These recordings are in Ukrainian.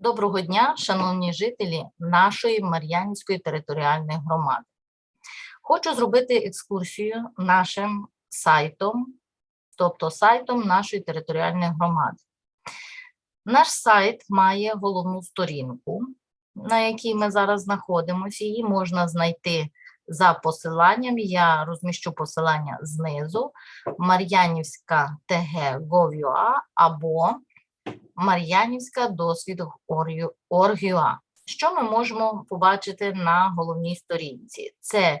Доброго дня, шановні жителі нашої Мар'янівської територіальної громади. Хочу зробити екскурсію нашим сайтом, тобто сайтом нашої територіальної громади. Наш сайт має головну сторінку, на якій ми зараз знаходимося. Її можна знайти за посиланням. Я розміщу посилання знизу Мар'янівська ТГ або Мар'янівська досвід Оргюа. Що ми можемо побачити на головній сторінці? Це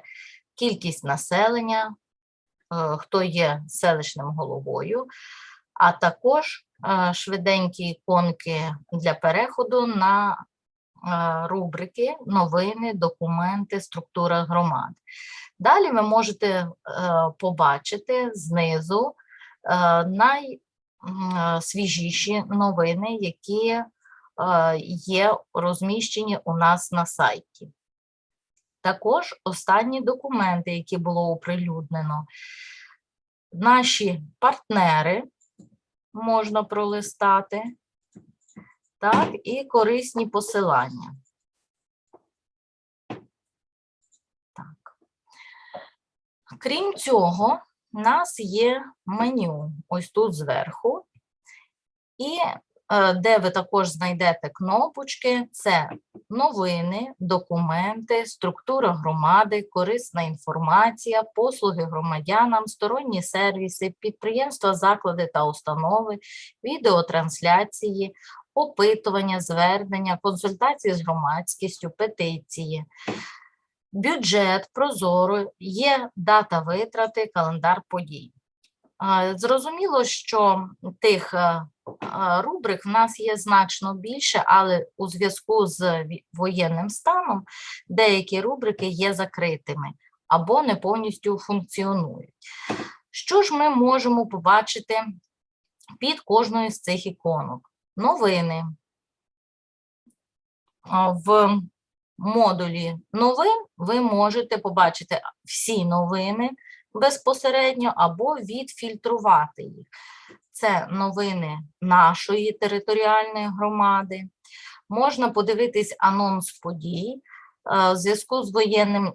кількість населення, е, хто є селищним головою, а також е, швиденькі іконки для переходу на е, рубрики, новини, документи, структура громад. Далі ви можете побачити знизу най свіжіші новини, які є розміщені у нас на сайті. Також останні документи, які було оприлюднено. Наші партнери можна пролистати, так, і корисні посилання. Так. Крім цього, у нас є меню ось тут зверху, і е, де ви також знайдете кнопочки, це новини, документи, структура громади, корисна інформація, послуги громадянам, сторонні сервіси, підприємства, заклади та установи, відеотрансляції, опитування, звернення, консультації з громадськістю, петиції. Бюджет, прозоро, є дата витрати, календар подій. Зрозуміло, що тих рубрик в нас є значно більше, але у зв'язку з воєнним станом деякі рубрики є закритими або не повністю функціонують. Що ж ми можемо побачити під кожною з цих іконок? Новини. В модулі новин ви можете побачити всі новини безпосередньо або відфільтрувати їх. Це новини нашої територіальної громади. Можна подивитись анонс подій. Е, в зв'язку з воєнним е,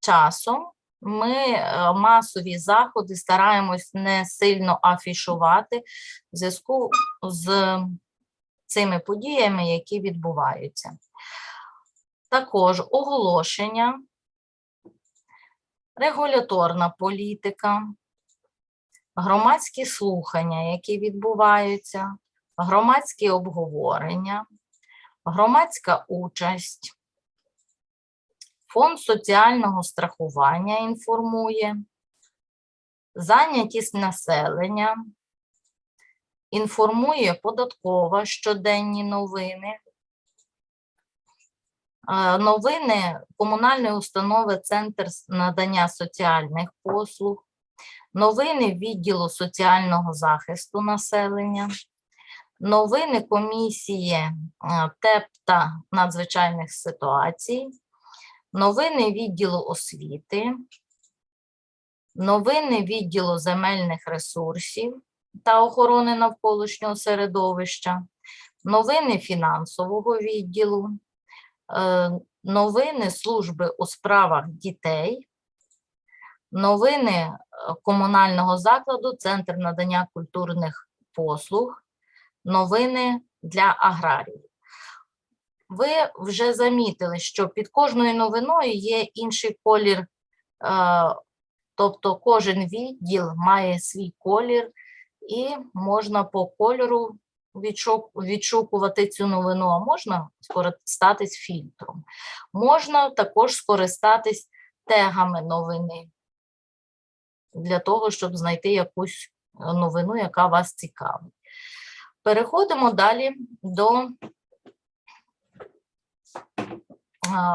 часом ми е, масові заходи стараємось не сильно афішувати в зв'язку з цими подіями, які відбуваються. Також оголошення, регуляторна політика, громадські слухання, які відбуваються, громадські обговорення, громадська участь, фонд соціального страхування інформує, зайнятість населення, інформує податкова щоденні новини, новини комунальної установи Центр надання соціальних послуг, новини відділу соціального захисту населення, новини комісії ТЕП та надзвичайних ситуацій, новини відділу освіти, новини відділу земельних ресурсів та охорони навколишнього середовища, новини фінансового відділу. Е, новини служби у справах дітей, новини е, комунального закладу, Центр надання культурних послуг, новини для аграріїв. Ви вже замітили, що під кожною новиною є інший колір, е, тобто кожен відділ має свій колір, і можна по кольору відшукувати цю новину, а можна скористатись фільтром. Можна також скористатись тегами новини для того, щоб знайти якусь е, новину, яка вас цікавить. Переходимо далі до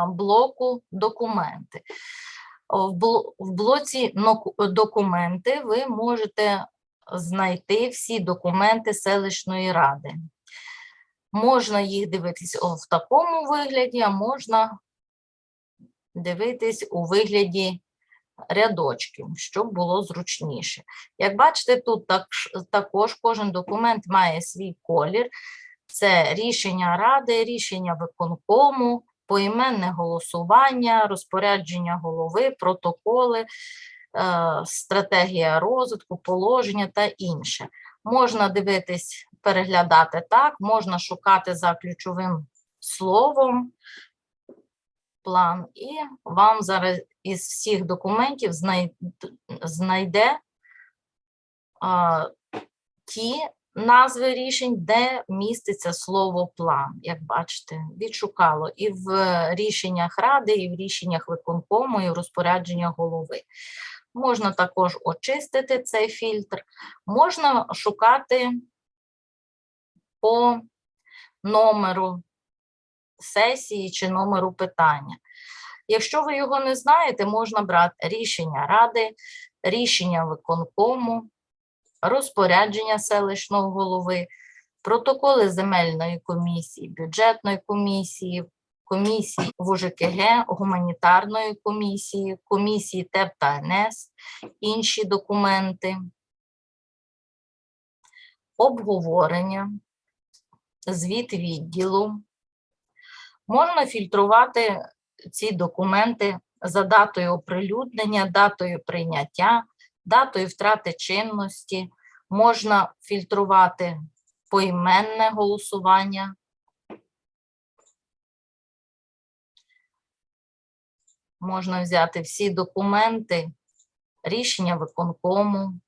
блоку документи. В блоці документи ви можете знайти всі документи селищної ради. Можна їх дивитись в такому вигляді, а можна дивитись у вигляді рядочків, щоб було зручніше. Як бачите, тут так, також кожен документ має свій колір. Це рішення ради, рішення виконкому, поіменне голосування, розпорядження голови, протоколи, стратегія розвитку, положення та інше. Можна дивитись, переглядати так, можна шукати за ключовим словом план, і вам зараз із всіх документів знайде а, ті назви рішень, де міститься слово план, як бачите, відшукало і в рішеннях ради, і в рішеннях виконкому, і в розпорядженнях голови. Можна також очистити цей фільтр, можна шукати по номеру сесії чи номеру питання. Якщо ви його не знаєте, можна брати рішення ради, рішення виконкому, розпорядження селищного голови, протоколи земельної комісії, бюджетної комісії, комісії ВУЖКГ, гуманітарної комісії, комісії ТЕП та НС, інші документи, обговорення, звіт відділу. Можна фільтрувати ці документи за датою оприлюднення, датою прийняття, датою втрати чинності. Можна фільтрувати поіменне голосування. Можна взяти всі документи, рішення виконкому.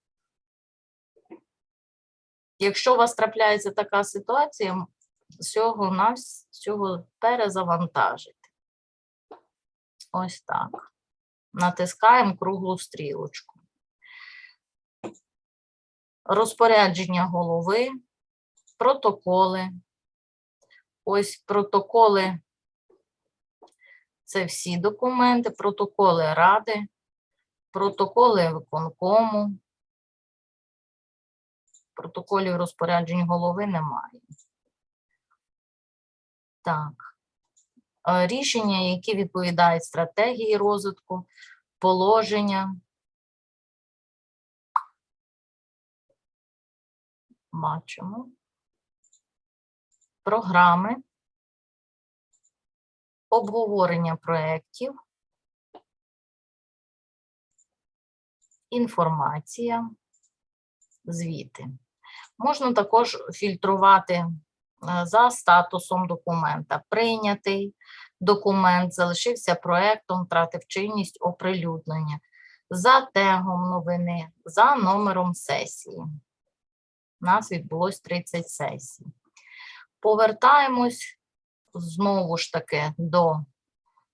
Якщо у вас трапляється така ситуація, всього нас всього перезавантажити. Ось так. Натискаємо круглу стрілочку. Розпорядження голови, протоколи. Ось протоколи це всі документи, протоколи ради, протоколи виконкому. Протоколів розпоряджень голови немає. Так. Е, Рішення, які відповідають стратегії розвитку, положення. Бачимо. Програми. Обговорення проєктів. Інформація. Звіти. Можна також фільтрувати е, за статусом документа. Прийнятий документ, залишився проектом, втратив чинність оприлюднення. За тегом новини, за номером сесії. У нас відбулось 30 сесій. Повертаємось знову ж таки до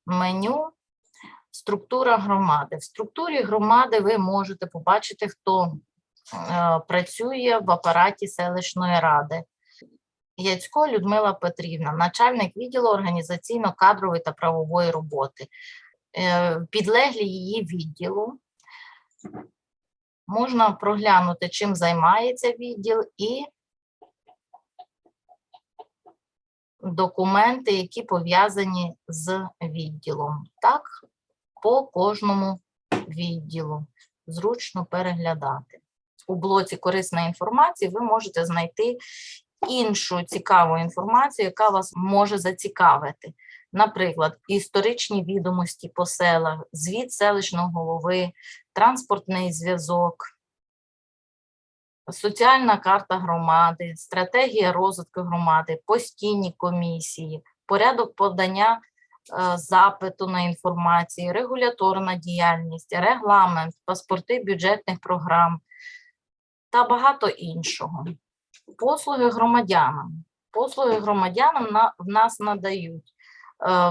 меню. Структура громади. В структурі громади ви можете побачити, хто е, працює в апараті селищної ради. Яцько Людмила Петрівна, начальник відділу організаційно-кадрової та правової роботи. Е, Підлеглі її відділу. Можна проглянути, чим займається відділ, і документи, які пов'язані з відділом. Так, по кожному відділу. Зручно переглядати. У блоці корисна інформація ви можете знайти іншу цікаву інформацію, яка вас може зацікавити. Наприклад, історичні відомості по селах, звіт селищного голови, транспортний зв'язок, соціальна карта громади, стратегія розвитку громади, постійні комісії, порядок подання е, запиту на інформацію, регуляторна діяльність, регламент, паспорти бюджетних програм та багато іншого. Послуги громадянам. Послуги громадянам на, в нас надають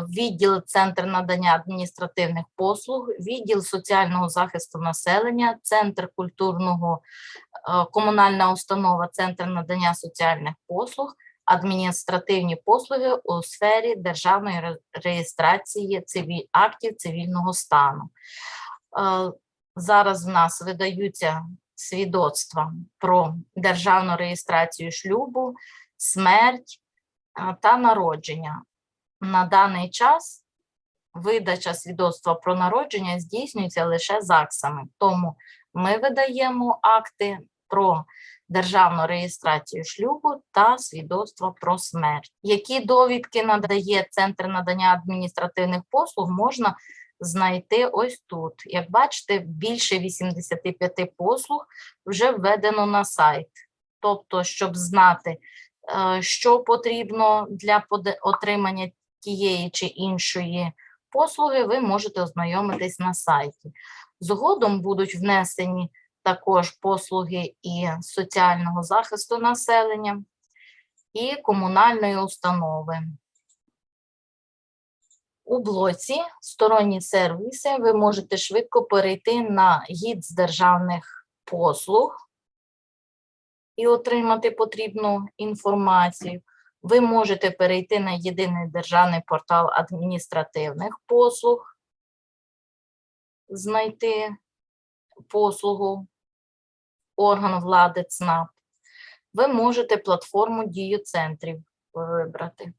відділ Центр надання адміністративних послуг, відділ соціального захисту населення, Центр культурного, е, комунальна установа, Центр надання соціальних послуг, адміністративні послуги у сфері державної реєстрації цивіль, актів цивільного стану. Е, Зараз в нас видаються свідоцтва про державну реєстрацію шлюбу, смерть та народження. На даний час видача свідоцтва про народження здійснюється лише ЗАГСами. Тому ми видаємо акти про державну реєстрацію шлюбу та свідоцтво про смерть. Які довідки надає Центр надання адміністративних послуг, можна знайти ось тут. Як бачите, більше 85 послуг вже введено на сайт. Тобто, щоб знати, е, що потрібно для отримання тієї чи іншої послуги, ви можете ознайомитись на сайті. Згодом будуть внесені також послуги і соціального захисту населення, і комунальної установи. У блоці сторонні сервіси ви можете швидко перейти на гід з державних послуг і отримати потрібну інформацію. Ви можете перейти на єдиний державний портал адміністративних послуг, знайти послугу орган влади ЦНАП. Ви можете платформу дію центрів вибрати.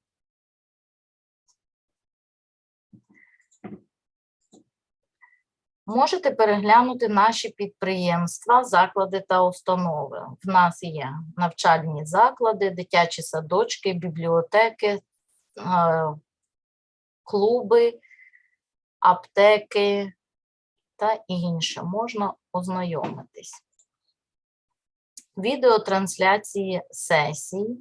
Можете переглянути наші підприємства, заклади та установи. В нас є навчальні заклади, дитячі садочки, бібліотеки, е, клуби, аптеки та інше. Можна ознайомитись. Відеотрансляції сесій.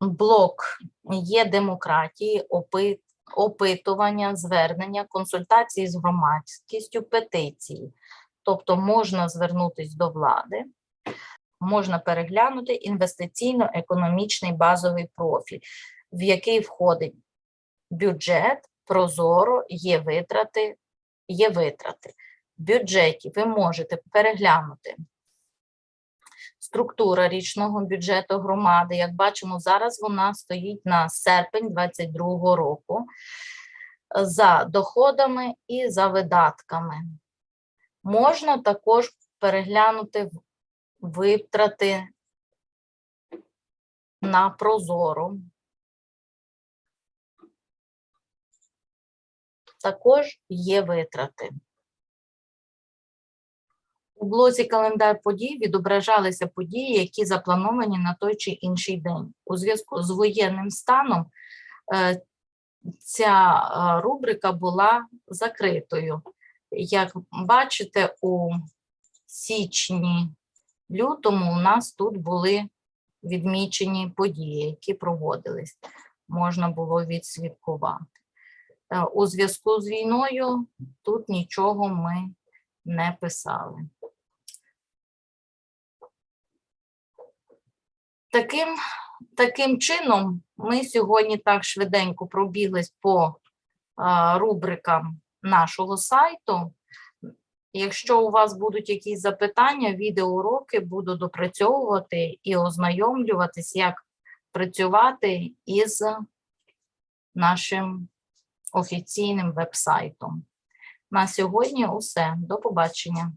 Блок є демократії, опит, опитування, звернення, консультації з громадськістю, петиції. Тобто можна звернутися до влади, можна переглянути інвестиційно-економічний базовий профіль, в який входить бюджет, прозоро, є витрати, є витрати. В бюджеті ви можете переглянути структура річного бюджету громади. Як бачимо, зараз вона стоїть на серпень 2022 року за доходами і за видатками. Можна також переглянути витрати на прозоро. Також є витрати. У блоці календар подій відображалися події, які заплановані на той чи інший день. У зв'язку з воєнним станом е, ця е, рубрика була закритою. Як бачите, у січні, лютому у нас тут були відмічені події, які проводились. Можна було відслідкувати. Е, У зв'язку з війною тут нічого ми не писали. Таким, таким чином, ми сьогодні так швиденько пробіглись по а, рубрикам нашого сайту. Якщо у вас будуть якісь запитання, відеоуроки буду допрацьовувати і ознайомлюватись, як працювати із нашим офіційним веб-сайтом. На сьогодні усе. До побачення.